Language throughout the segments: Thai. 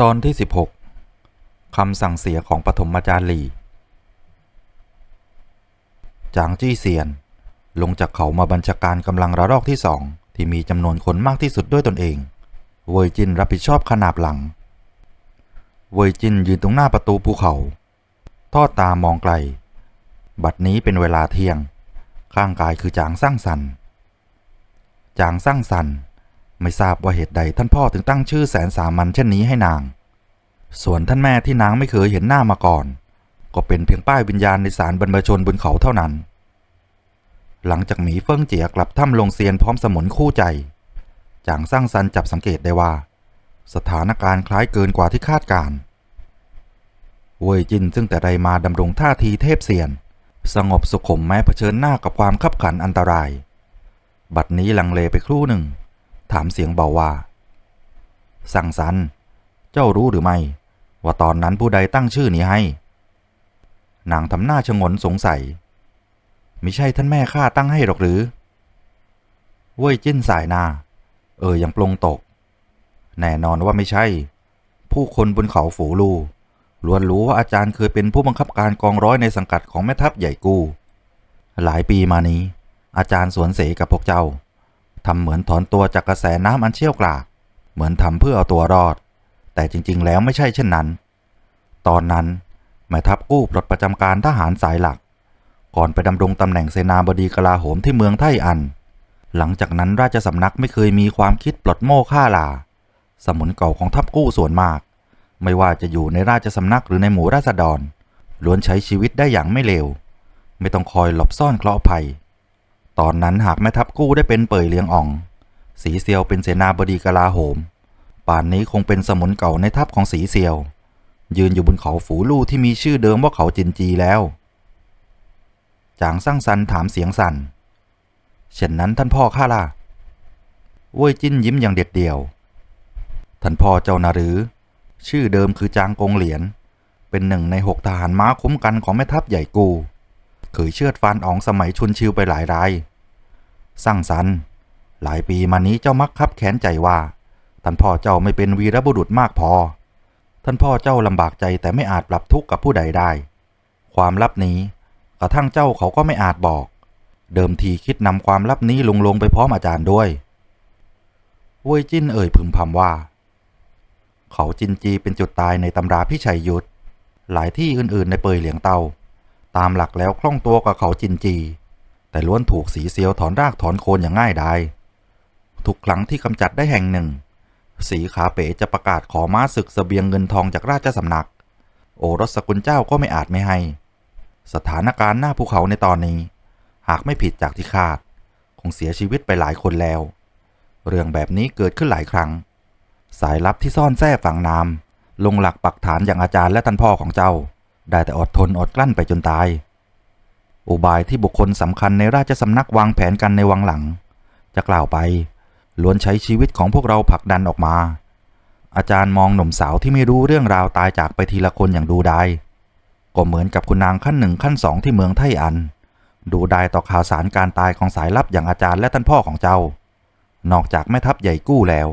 ตอนที่ 16 คำสั่งเสียของปฐมอาจารีจางจี้เซียน ลงจากเขามาบัญชาการกำลังระลอกที่สองที่มีจำนวนคนมากที่สุดด้วยตนเอง เวยจินรับผิดชอบขนาบหลัง เวยจินยืนตรงหน้าประตูภูเขา ทอดตามองไกล บัดนี้เป็นเวลาเที่ยง ข้างกายคือจางสร้างสรรค์จางสร้างสรรค์ไม่ทราบว่าเหตุใดท่านพ่อถึงตั้งชื่อแสนสามัญเช่นนี้ให้นาง ส่วนท่านแม่ที่นางไม่เคยเห็นหน้ามาก่อน ก็เป็นเพียงป้ายวิญญาณในสารบรรพชนบนเขาเท่านั้น หลังจากหมีเฟิ่งเจียกลับถ้ำลงเซียนพร้อมสมุนคู่ใจ จางสร้างซันจับสังเกตได้ว่า สถานการณ์คล้ายเกินกว่าที่คาดการเว่ยจินซึ่งแต่ใดมาดำรงท่าทีเทพเซียน สงบสุขุมแม้เผชิญหน้ากับความขับขันอันตราย บัดนี้ลังเลไปครู่หนึ่ง ถามเสียงเบาว่า สั่งสรรเจ้ารู้หรือไม่ ว่าตอนนั้นผู้ใดตั้งชื่อนี้ให้ นางทำหน้าชงนสงสัยมิใช่ท่านแม่ข้าตั้งให้หรอกหรือ เว่ยจิ้นสายนา เออยังปลงตก แน่นอนว่าไม่ใช่ ผู้คนบนเขาฝูลู ล้วนรู้ว่าอาจารย์เคยเป็นผู้บังคับการกองร้อยในสังกัดของแม่ทัพใหญ่กู้ หลายปีมานี้ อาจารย์สวนเสกับพวกเจ้าทำเหมือนถอนตัวจากกระแสน้ำอันเชี่ยวกราก เหมือนทำเพื่อเอาตัวรอด แต่จริง ๆ แล้วไม่ใช่เช่นนั้น ตอนนั้นแม่ทัพกู้ปลดประจำการทหารสายหลัก ก่อนไปดำรงตำแหน่งเสนาบดีกลาโหมที่เมืองไทอัน หลังจากนั้นราชสำนักไม่เคยมีความคิดปลดโม่ฆ่าลา สมุนเก่าของทัพกู้ส่วนมาก ไม่ว่าจะอยู่ในราชสำนักหรือในหมู่ราษฎร ล้วนใช้ชีวิตได้อย่างไม่เลว ไม่ต้องคอยหลบซ่อนเคราะห์ภัย ตอนนั้นหากแม่ทัพกู้ได้เป็นเป่ยเลียงอ่อง สีเซียวเป็นเสนาบดีกลาโหม ป่านนี้คงเป็นสมุนเก่าในทัพของสีเซียว ยืนอยู่บนเขาฝูลู่ที่มีชื่อเดิมว่าเขาจินจีแล้ว จางสร้างซันถามเสียงสัน่นเช่นนั้นท่านพ่อข้าล่ะเว่ยจิ้นยิ้มอย่างเด็ดเดี่ยว ท่านพ่อเจ้านาหรือ ชื่อเดิมคือจางกงเหลียน เป็นหนึ่งในหกทหารม้าคุ้มกันของแม่ทัพใหญ่กูเคยเชือดฟันอองสมัยชุนชิวไปหลายรายสร้างสรรค์หลายปีมานี้เจ้ามักคับแค้นใจว่าท่านพ่อเจ้าไม่เป็นวีรบุรุษมากพอ ท่านพ่อเจ้าลำบากใจแต่ไม่อาจปรับทุกข์กับผู้ใดได้ ความลับนี้กระทั่งเจ้าเขาก็ไม่อาจบอก เดิมทีคิดนำความลับนี้ลงลงไปพร้อมอาจารย์ด้วยเว่ยจิ้นเอ่ยพึมพำว่า เขาจินจีเป็นจุดตายในตำราพิชัยยุทธหลายที่อื่นๆในเปยเหลียงเตาตามหลักแล้วคล่องตัวกับเขาจินจี แต่ล้วนถูกสีเซียวถอนรากถอนโคนอย่างง่ายดายทุกครั้งที่กำจัดได้แห่งหนึ่ง สีขาเป๋จะประกาศขอม้าศึกสเสบียงเงินทองจากราชสำนัก โอรสสกุลเจ้าก็ไม่อาจไม่ให้ สถานการณ์หน้าภูเขาในตอนนี้ หากไม่ผิดจากที่คาด คงเสียชีวิตไปหลายคนแล้ว เรื่องแบบนี้เกิดขึ้นหลายครั้ง สายลับที่ซ่อนแท้ฝั่งน้ำลงหลักปักฐานอย่างอาจารย์และท่านพ่อของเจ้า ได้แต่อดทนอดกลั้นไปจนตาย อุบายที่บุคคลสำคัญในราชสำนักวางแผนกันในวังหลัง จะกล่าวไปล้วนใช้ชีวิตของพวกเราผลักดันออกมา อาจารย์มองหนุ่มสาวที่ไม่รู้เรื่องราวตายจากไปทีละคนอย่างดูไดายก็เหมือนกับคุณนางขั้นหนึ่งขั้นสองที่เมืองไทอัน ดูไดายต่อข่าวสารการตายของสายลับอย่างอาจารย์และท่านพ่อของเจ้า นอกจากแม่ทัพใหญ่กู้แล้ว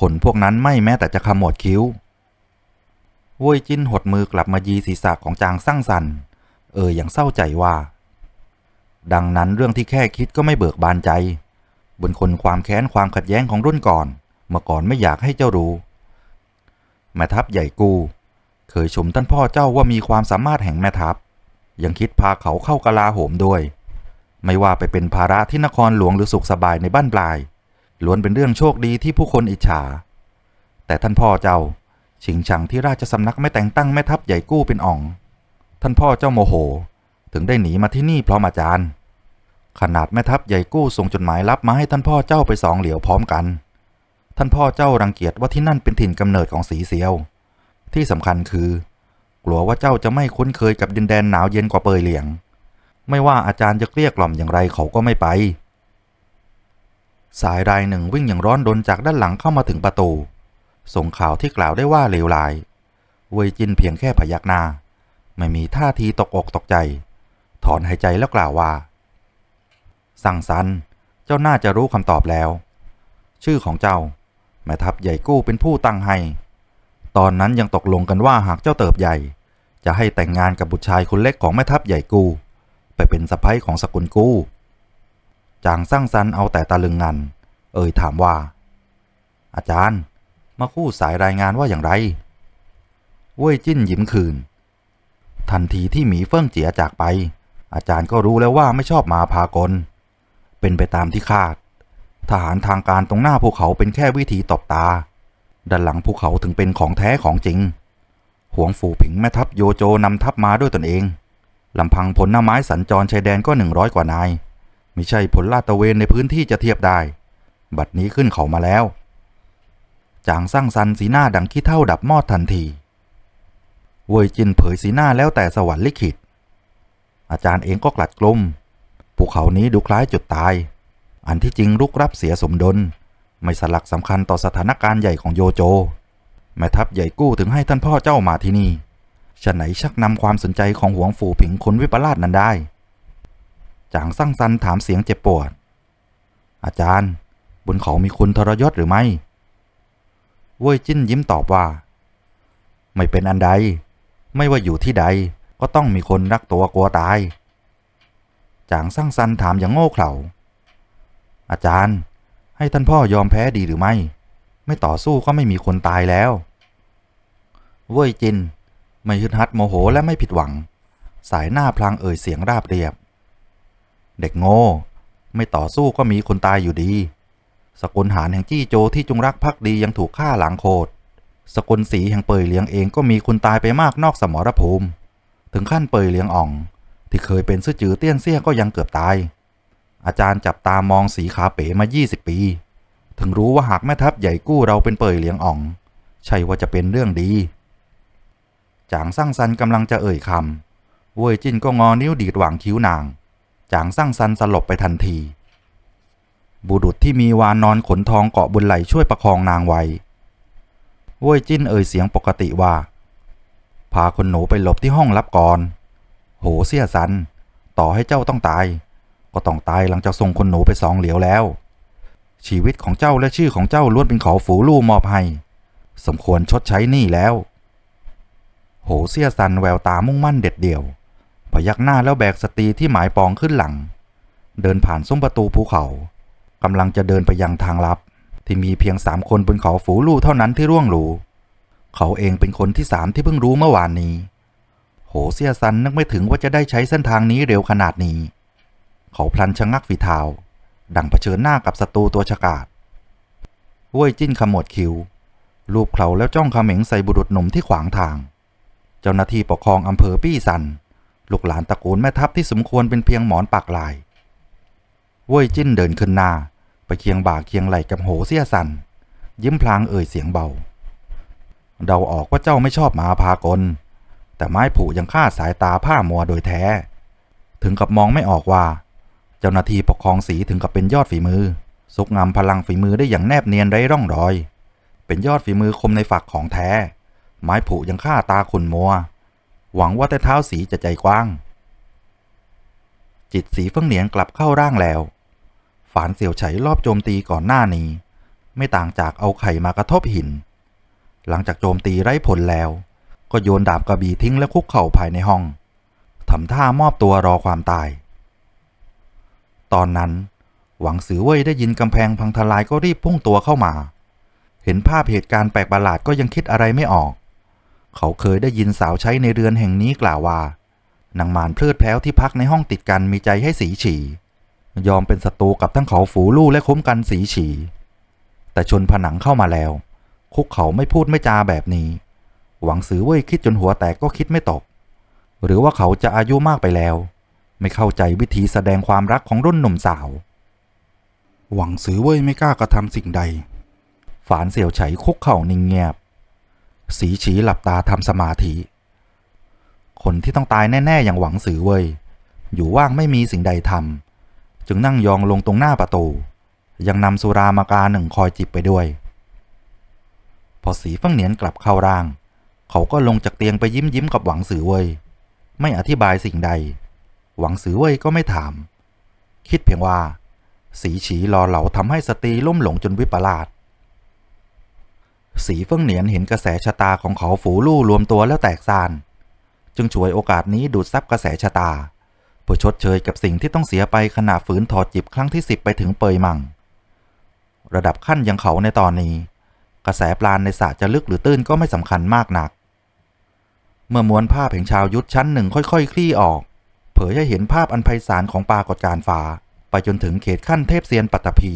คนพวกนั้นไม่แม้แต่จะขมวดคิ้วเว่ยจิ้นหดมือกลับมายีศีรษะของจางสร้างสันเอออย่างเศร้าใจว่า ดังนั้นเรื่องที่แค่คิดก็ไม่เบิกบานใจ บนคนความแค้นความขัดแย้งของรุ่นก่อน เมื่อก่อนไม่อยากให้เจ้ารู้แม่ทัพใหญ่กู เคยชมท่านพ่อเจ้าว่ามีความสามารถแห่งแม่ทัพ ยังคิดพาเขาเข้ากลาโหมด้วย ไม่ว่าไปเป็นภาระที่นครหลวงหรือสุขสบายในบ้านปลาย ล้วนเป็นเรื่องโชคดีที่ผู้คนอิจฉา แต่ท่านพ่อเจ้า ชิงชังที่ราชสำนักไม่แต่งตั้งแม่ทัพใหญ่กู้เป็นอ่อง ท่านพ่อเจ้าโมโห ถึงได้หนีมาที่นี่พร้อมอาจารย์ ขนาดแม่ทัพใหญ่กู้ส่งจดหมายลับมาให้ท่านพ่อเจ้าไปสองเหลียวพร้อมกัน ท่านพ่อเจ้ารังเกียจว่าที่นั่นเป็นถิ่นกำเนิดของสีเซียว ที่สำคัญคือ กลัวว่าเจ้าจะไม่คุ้นเคยกับดินแดนหนาวเย็นกว่าเปยเหลียง ไม่ว่าอาจารย์จะเกลี้ยกล่อมอย่างไรเขาก็ไม่ไป สายรายหนึ่งวิ่งอย่างร้อนรนจากด้านหลังเข้ามาถึงประตู ส่งข่าวที่กล่าวได้ว่าเลวร้าย เวยจินเพียงแค่พยักหน้า ไม่มีท่าทีตกอกตกใจ ถอนหายใจแล้วกล่าวว่า สั่งซัน เจ้าน่าจะรู้คำตอบแล้ว ชื่อของเจ้า แม่ทัพใหญ่กู้เป็นผู้ตั้งให้ ตอนนั้นยังตกลงกันว่าหากเจ้าเติบใหญ่ จะให้แต่งงานกับบุตรชายคนเล็กของแม่ทัพใหญ่กู้ไปเป็นสะพ้ยของสกุลกู้ จางสร้างสรรค์เอาแต่ตะลึงงัน เอ่ยถามว่า อาจารย์ มาคู่สายรายงานว่าอย่างไรเว่ยจิ้นยิ้มคืน ทันทีที่หมีเฟิ่งเจียจากไป อาจารย์ก็รู้แล้วว่าไม่ชอบมาพากล เป็นไปตามที่คาด ทหารทางการตรงหน้าภูเขาเป็นแค่วิธีตบตา ด้านหลังภูเขาถึงเป็นของแท้ของจริงหวงฝูผิงแม่ทัพโยโจนำทัพมาด้วยตนเองลำพังผลหน้าไม้สัญจรชายแดนก็หนึ่งร้อยกว่านาย ม่ใช่ผลลาดตะเวนในพื้นที่จะเทียบได้ บัดนี้ขึ้นเขามาแล้ว จางสร้างซันสีหน้าดังขี้เท่าดับมอดทันที เวยจินเผยสีหน้าแล้วแต่สวรรค์ลิขิต อาจารย์เองก็กลัดกลุ้มภูเขานี้ดูคล้ายจุดตาย อันที่จริงลุกรับเสียสมดล ไม่สลักสำคัญต่อสถานการณ์ใหญ่ของโยโจ แม่ทัพใหญ่กู้ถึงให้ท่านพ่อเจ้ามาที่นี่ฉะไหนชักนำความสนใจของหวงฝูผิงคนวิปลาสนั้นได้ จางสร้างซันถามเสียงเจ็บปวด อาจารย์ บนเขามีคุณทรยศหรือไม่เว่ยจิ้นยิ้มตอบว่า ไม่เป็นอันใด ไม่ว่าอยู่ที่ใดก็ต้องมีคนรักตัวกลัวตาย จางสร้างซันถามอย่างโง่เขลาอาจารย์ ให้ท่านพ่อยอมแพ้ดีหรือไม่ ไม่ต่อสู้ก็ไม่มีคนตายแล้ว เว่ยจิน ไม่ฮึดฮัดโมโหและไม่ผิดหวัง สายหน้าพลางเอ่ยเสียงราบเรียบ เด็กโง่ ไม่ต่อสู้ก็มีคนตายอยู่ดี สกุลหานแห่งจี้โจที่จงรักภักดียังถูกฆ่าหลังโคตรสกุลสีแห่งเปยเลียงเองก็มีคนตายไปมากนอกสมรภูมิ ถึงขั้นเปยเลียงอ่อง ที่เคยเป็นซื่อจือเตี้ยนเซี่ยก็ยังเกือบตาย อาจารย์จับตามองสีขาเป๋มา 20 ปี ถึงรู้ว่าหากแม่ทัพใหญ่กู้เราเป็นเปยเลียงอ่อง ใช่ว่าจะเป็นเรื่องดีจางสร้างซันกำลังจะเอ่ยคำเว่ยจินก็งอนิ้วดีดหว่างคิ้วนาง จางสร้างซันสลบไปทันที บุรุษที่มีวานนอนขนทองเกาะบนไหลช่วยประคองนางไว้ว่ยจิ้นเอ่ยเสียงปกติว่า พาคนหนูไปหลบที่ห้องรับก่อน โหเสียสัน ต่อให้เจ้าต้องตาย ก็ต้องตายหลังจากส่งคนหนูไปสองเหลียวแล้ว ชีวิตของเจ้าและชื่อของเจ้าล้วนเป็นขาฝูลู่มอบให้ สมควรชดใช้หนี้แล้ว โหเสียสันแววตามุ่งมั่นเด็ดเดี่ยว พยักหน้าแล้วแบกสตรีที่หมายปองขึ้นหลัง เดินผ่านซุ้มประตูภูเขากำลังจะเดินไปยังทางลับ ที่มีเพียงสามคนบนเขาฝูลู่เท่านั้นที่ร่วงรู้เขาเองเป็นคนที่สามที่เพิ่งรู้เมื่อวานนี้ โหเสียซันนึกไม่ถึงว่าจะได้ใช้เส้นทางนี้เร็วขนาดนี้ เขาพลันชะงักฝีเท้าดังเผชิญหน้ากับศัตรูตัวฉกาจเว่ยจิ้นขมวดคิ้วรูปเขาแล้วจ้องเขม็งใส่บุรุษหนุ่มที่ขวางทาง เจ้าหน้าที่ปกครองอำเภอปี้ซัน ลูกหลานตระกูลแม่ทัพที่สมควรเป็นเพียงหมอนปากลายเว่ยจิ้นเดินขึ้นหน้า ไปเคียงบ่าเคียงไหล่กับโหเสียสัน ยิ้มพลางเอ่ยเสียงเบา เดาออกว่าเจ้าไม่ชอบมาพากล แต่ไม้ผูยังฆ่าสายตาผ้ามัวโดยแท้ ถึงกับมองไม่ออกว่า เจ้าหน้าที่ปกครองสีถึงกับเป็นยอดฝีมือ ซุกงำพลังฝีมือได้อย่างแนบเนียนไร้ร่องรอย เป็นยอดฝีมือคมในฝักของแท้ ไม้ผูยังฆ่าตาขุนมัว หวังว่าแต่เท้าสีจะใจกว้าง จิตสีเฟิงเหนียนกลับเข้าร่างแล้ว ฝานเสี่ยวไฉรอบโจมตีก่อนหน้านี้ ไม่ต่างจากเอาไข่มากระทบหิน หลังจากโจมตีไร้ผลแล้ว ก็โยนดาบกระบี่ทิ้งและคุกเข่าภายในห้องทำท่ามอบตัวรอความตาย ตอนนั้น หวังสือเว่ยได้ยินกำแพงพังทลายก็รีบพุ่งตัวเข้ามา เห็นภาพเหตุการณ์แปลกประหลาดก็ยังคิดอะไรไม่ออก เขาเคยได้ยินสาวใช้ในเรือนแห่งนี้กล่าวว่านางมารเพลิดเพลวที่พักในห้องติดกันมีใจให้สีฉียอมเป็นศัตรูกับทั้งเขาฝูลู่และคุ้มกันสีฉีแต่ชนผนังเข้ามาแล้ว คุกเขาไม่พูดไม่จาแบบนี้ หวังสือเว่ยคิดจนหัวแตกก็คิดไม่ตก หรือว่าเขาจะอายุมากไปแล้ว ไม่เข้าใจวิธีแสดงความรักของรุ่นหนุ่มสาว หวังสือเว่ยไม่กล้ากระทำสิ่งใด ฝานเสี่ยวไฉคุกเข่านิ่งเงียบ สีฉีหลับตาทำสมาธิ คนที่ต้องตายแน่ๆอย่างหวังสือเว่ยอยู่ว่างไม่มีสิ่งใดทำจึงนั่งยองลงตรงหน้าประตู ยังนำสุรามากาหนึ่งคอยจิบไปด้วย พอสีฟั่งเหนียนกลับเข้าร่าง เขาก็ลงจากเตียงไปยิ้มยิ้มกับหวังสือเว่ยไม่อธิบายสิ่งใด หวังสือเว่ยก็ไม่ถาม คิดเพียงว่า สีฉีหล่อเหลาทำให้สตรีล่มหลงจนวิปลาส สีเฟิ่งเหนียนเห็นกระแสชะตาของเขาฝูลู่รวมตัวแล้วแตกซาน จึงฉวยโอกาสนี้ดูดซับกระแสชะตา เพื่อชดเชยกับสิ่งที่ต้องเสียไปขณะฝืนถอดจิบครั้งที่สิบไปถึงเปยมัง ระดับขั้นอยังเขาในตอนนี้ กระแสปลานในสระจะลึกหรือตื้นก็ไม่สำคัญมากนัก เมื่อม้วนภาพแห่งชาวยุทธชั้นหนึ่งค่อยๆคลี่ออก เผยให้เห็นภาพอันไพศาลของปรากฏการฟ้า ไปจนถึงเขตขั้นเทพเซียนปัตตภี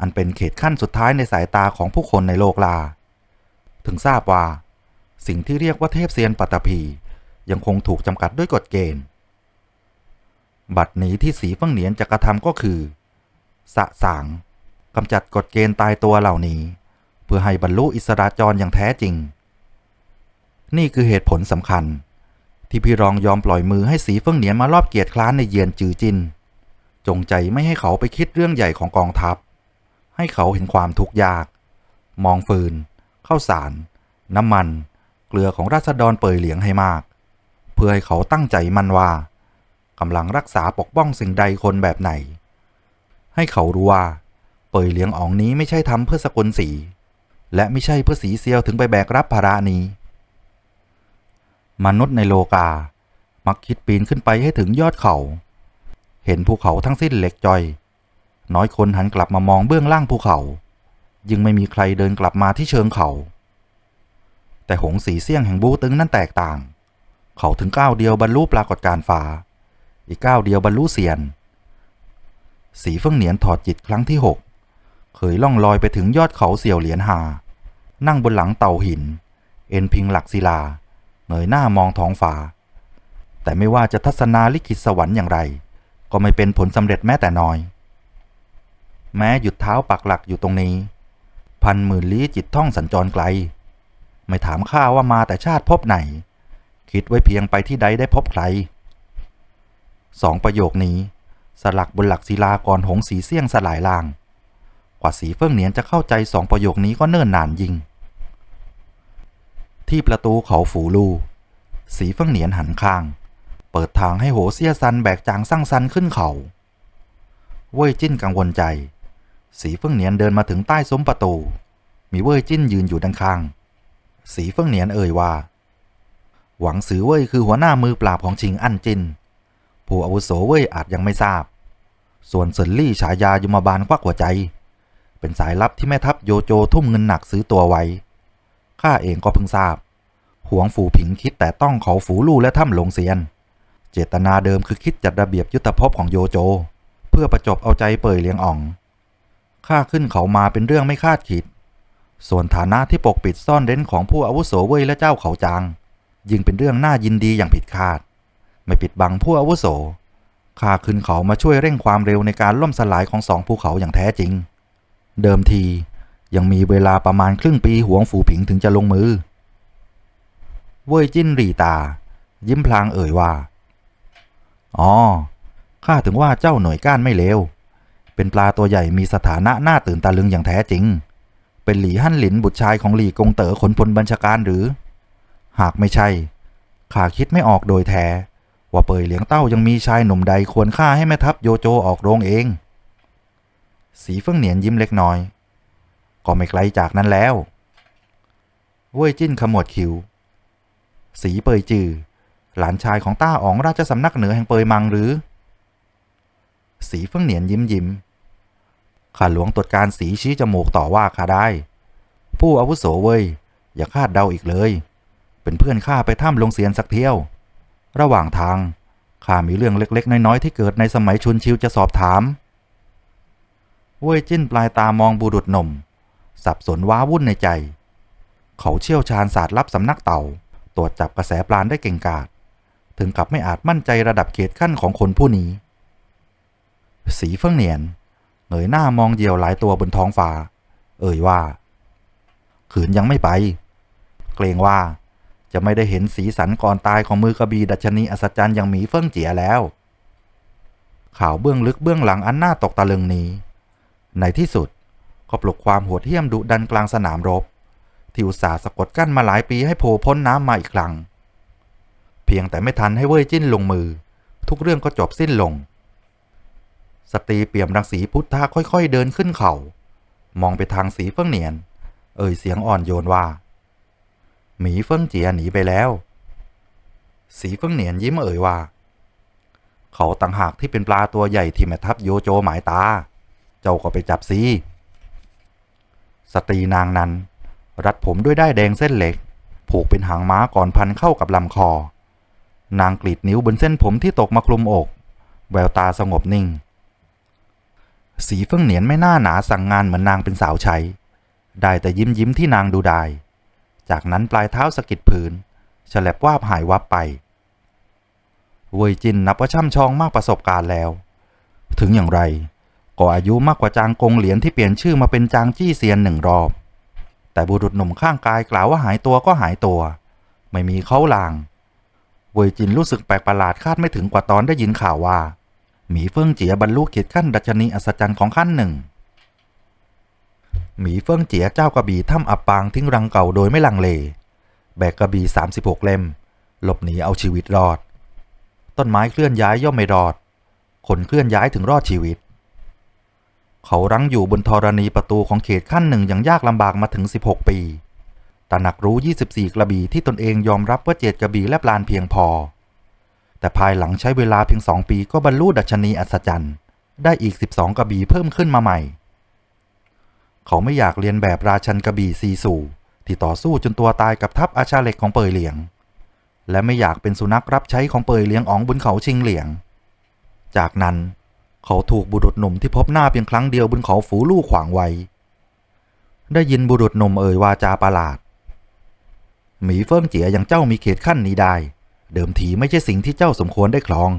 อันเป็นเขตขั้นสุดท้ายในสายตาของผู้คนในโลกลา ถึงทราบว่า สิ่งที่เรียกว่าเทพเซียนปัตตภียังคงถูกจำกัดด้วยกฎเกณฑ์ บัดนี้ที่สีเฟิ่งเหนียนจะกระทำก็คือ สะสางกำจัดกฎเกณฑ์ตายตัวเหล่านี้ เพื่อให้บรรลุอิสราจรอย่างแท้จริง นี่คือเหตุผลสำคัญ ที่พี่รองยอมปล่อยมือให้สีเฟิ่งเหนียนมารอบเกียรติคล้านในเยียนจือจิน จงใจไม่ให้เขาไปคิดเรื่องใหญ่ของกองทัพ ให้เขาเห็นความทุกข์ยาก มองฟืน ข้าวสาร น้ำมัน เกลือของราษฎรเปยเหลียงให้มาก เพื่อให้เขาตั้งใจมันว่ากำลังรักษาปกป้องสิ่งใดคนแบบไหน ให้เขารู้ว่า เปยเหลียงอองนี้ไม่ใช่ทำเพื่อสกุลสี และไม่ใช่เพื่อสีเซียวถึงไปแบกรับภาระนี้ มนุษย์ในโลกา มักคิดปีนขึ้นไปให้ถึงยอดเขา เห็นภูเขาทั้งสิ้นเหล็กจอย น้อยคนหันกลับมามองเบื้องล่างภูเขา ยังไม่มีใครเดินกลับมาที่เชิงเขา แต่หงสีเสี่ยงแห่งบูตึงนั้นแตกต่าง เขาถึงก้าวเดียวบรรลุปรากฏการณ์ฟ้า อีกก้าวเดียวบรรลุเสียน สีเฟิ่งเหนียนถอดจิตครั้งที่หกเคยล่องลอยไปถึงยอดเขาเสี่ยวเหรียญหา นั่งบนหลังเต่าหิน เอ็นพิงหลักศิลาเงยหน้ามองท้องฟ้า แต่ไม่ว่าจะทัศนาลิขิตสวรรค์อย่างไร ก็ไม่เป็นผลสำเร็จแม้แต่น้อย แม้หยุดเท้าปักหลักอยู่ตรงนี้ พันหมื่นลี้จิตท่องสัญจรไกล ไม่ถามข้าว่ามาแต่ชาติพบไหน คิดไว้เพียงไปที่ใดได้พบใครสองประโยคนี้ สลักบนหลักศิลาก่อนหงสีเสี่ยงสลายลาง กว่าสีเฟิ่งเหนียนจะเข้าใจสองประโยคนี้ก็เนิ่นนานยิ่งที่ประตูเขาฝูลู สีเฟิ่งเหนียนหันข้าง เปิดทางให้โหเซียซันแบกจางสร้างซันขึ้นเขา เว่ยจิ้นกังวลใจ สีเฟิ่งเหนียนเดินมาถึงใต้ซุ้มประตู มีเว่ยจิ้นยืนอยู่ด้านข้าง สีเฟิ่งเหนียนเอ่ยว่า หวังสือเว่ยคือหัวหน้ามือปราบของชิงอั้นจิน ผู้อาวุโสเว่ยอาจยังไม่ทราบ ส่วนเซินลี่ฉายายมบาลควักหัวใจ เป็นสายลับที่แม่ทัพโยโจทุ่มเงินหนักซื้อตัวไว้ ข้าเองก็เพิ่งทราบ หวงฝูผิงคิดแต่ต้องเขาฝูลู่และถ้ำหลงเซียน เจตนาเดิมคือคิดจัดระเบียบยุทธภพของโยโจ เพื่อประจบเอาใจเปยเลียงอ่อง ข้าขึ้นเขามาเป็นเรื่องไม่คาดคิด ส่วนฐานะที่ปกปิดซ่อนเร้นของผู้อาวุโสเว่ยและเจ้าเขาจาง ยิ่งเป็นเรื่องน่ายินดีอย่างผิดคาด ไม่ปิดบังผู้อาวุโสข้าขึ้นเขามาช่วยเร่งความเร็วในการล่มสลายของสองภูเขาอย่างแท้จริง เดิมทียังมีเวลาประมาณครึ่งปีหวงฝูผิงถึงจะลงมือ เว่ยจิ้นรีตา ยิ้มพลางเอ่ยว่า อ๋อ ข้าถึงว่าเจ้าหน่วยก้านไม่เลว เป็นปลาตัวใหญ่มีสถานะน่าตื่นตาลึงอย่างแท้จริง เป็นหลีฮั่นหลินบุตรชายของหลีกงเต๋อขนพลบัญชาการหรือ หากไม่ใช่ข้าคิดไม่ออกโดยแท้ ว่าเปยเหลียงเต้ายังมีชายหนุ่มใดควรฆ่าให้แม่ทัพโยโจออกโรงเอง สีเฟิ่งเหนียนยิ้มเล็กน้อย ก็ไม่ไกลจากนั้นแล้วเว่ยจิ้นขมวดคิ้วสีเปยจือ หลานชายของต้าอ๋องราชสำนักเหนือแห่งเปยมังหรือ สีเฟิ่งเหนียนยิ้มยิ้ม ข้าหลวงตรวจการสีชี้จมูกต่อว่าข้าได้ ผู้อาวุโสเว้ย อย่าคาดเดาอีกเลย เป็นเพื่อนข้าไปถ้ำลงเสียนสักเที่ยว ระหว่างทางข้ามีเรื่องเล็ก ๆ น้อยๆที่เกิดในสมัยชุนชิวจะสอบถาม เว่ยจิ้นปลายตามองบุรุษหนุ่ม สับสนว้าวุ่นในใจ เขาเชี่ยวชาญศาสตร์ลับสำนักเต่า ตรวจจับกระแสปราณได้เก่งกาจ ถึงกับไม่อาจมั่นใจระดับเขตขั้นของคนผู้นี้ สีเฟิ่งเหนียน เงยหน้ามองเหยี่ยวหลายตัวบนท้องฟ้า เอ่ยว่า ขืนยังไม่ไป เกรงว่าจะไม่ได้เห็นสีสันก่อนตายของมือกระบีดัชนีอัศจรรย์อย่างหมีเฟิ่งเจียแล้ว ข่าวเบื้องลึกเบื้องหลังอันน่าตกตะลึงนี้ ในที่สุดก็ปลุกความโหดเหี้ยมดุดันกลางสนามรบ ที่อุตส่าห์สะกดกั้นมาหลายปีให้โผล่พ้นน้ำมาอีกครั้ง เพียงแต่ไม่ทันให้เว่ยจิ้นลงมือ ทุกเรื่องก็จบสิ้นลง สตรีเปี่ยมรังสีพุทธะค่อยๆเดินขึ้นเขา มองไปทางสีเฟิ่งเหนียน เอ่ยเสียงอ่อนโยนว่า หมีเฟิ่งเจียหนีไปแล้ว สีเฟิ่งเหนียนยิ้มเอ่ยว่า เขาต่างหากที่เป็นปลาตัวใหญ่ที่แม่ทัพโยโจหมายตา เจ้าก็ไปจับสิสตรีนางนั้น รัดผมด้วยได้แดงเส้นเล็ก ผูกเป็นหางม้าก่อนพันเข้ากับลำคอ นางกรีดนิ้วบนเส้นผมที่ตกมาคลุมอก แววตาสงบนิ่ง สีเฟิ่งเหนียนไม่น่าหนาสั่งงานเหมือนนางเป็นสาวใช้ ได้แต่ยิ้มยิ้มที่นางดูได้จากนั้นปลายเท้าสะกิดผืนฉลับวาบหายวับไป เวยจินนับว่าช่ำชองมากประสบการณ์แล้ว ถึงอย่างไร ก็อายุมากกว่าจางกงเหรียญที่เปลี่ยนชื่อมาเป็นจางจี้เซียนหนึ่งรอบ แต่บุรุษหนุ่มข้างกายกล่าวว่าหายตัวก็หายตัว ไม่มีเขาลาง เวยจินรู้สึกแปลกประหลาดคาดไม่ถึงกว่าตอนได้ยินข่าวว่า หมีเฟิ่งเจียบรรลุขีดขั้นดัชนีอัศจรรย์ของขั้นหนึ่งหมีเฟิ่งเจียเจ้ากระบี่ถ้ำอับปางทิ้งรังเก่าโดยไม่ลังเล แบกกระบี่36 เล่ม หลบหนีเอาชีวิตรอด ต้นไม้เคลื่อนย้ายย่อมไม่รอด คนเคลื่อนย้ายถึงรอดชีวิต เขารั้งอยู่บนธรณีประตูของเขตขั้นหนึ่งอย่างยากลำบากมาถึง 16 ปีตระหนักรู้ 24 กระบี่ที่ตนเองยอมรับว่าเจดกระบี่และปลานเพียงพอ แต่ภายหลังใช้เวลาเพียงสองปีก็บรรลุดัชนีอัศจรรย์ ได้อีก 12 กระบี่เพิ่มขึ้นมาใหม่ เขาไม่อยากเรียนแบบราชันกระบี่ซีสู่ที่ต่อสู้จนตัวตายกับทัพอาชาเล็กของเปยเหลียง และไม่อยากเป็นสุนัขรับใช้ของเปยเหลียงอองบนเขาชิงเหลียง จากนั้นเขาถูกบุรุษหนุ่มที่พบหน้าเพียงครั้งเดียวบนเขาฝูลู่ขวางไว้ ได้ยินบุรุษหนุ่มเอ่ยวาจาประหลาดหมีเฟิ่งเจียอย่างเจ้ามีเขตขั้นนี้ได้ เดิมทีไม่ใช่สิ่งที่เจ้าสมควรได้ครอง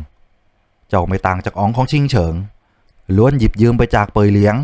เจ้าไม่ต่างจากอ๋องของชิงเฉิง ล้วนหยิบยืมไปจากเปยเลี้ยง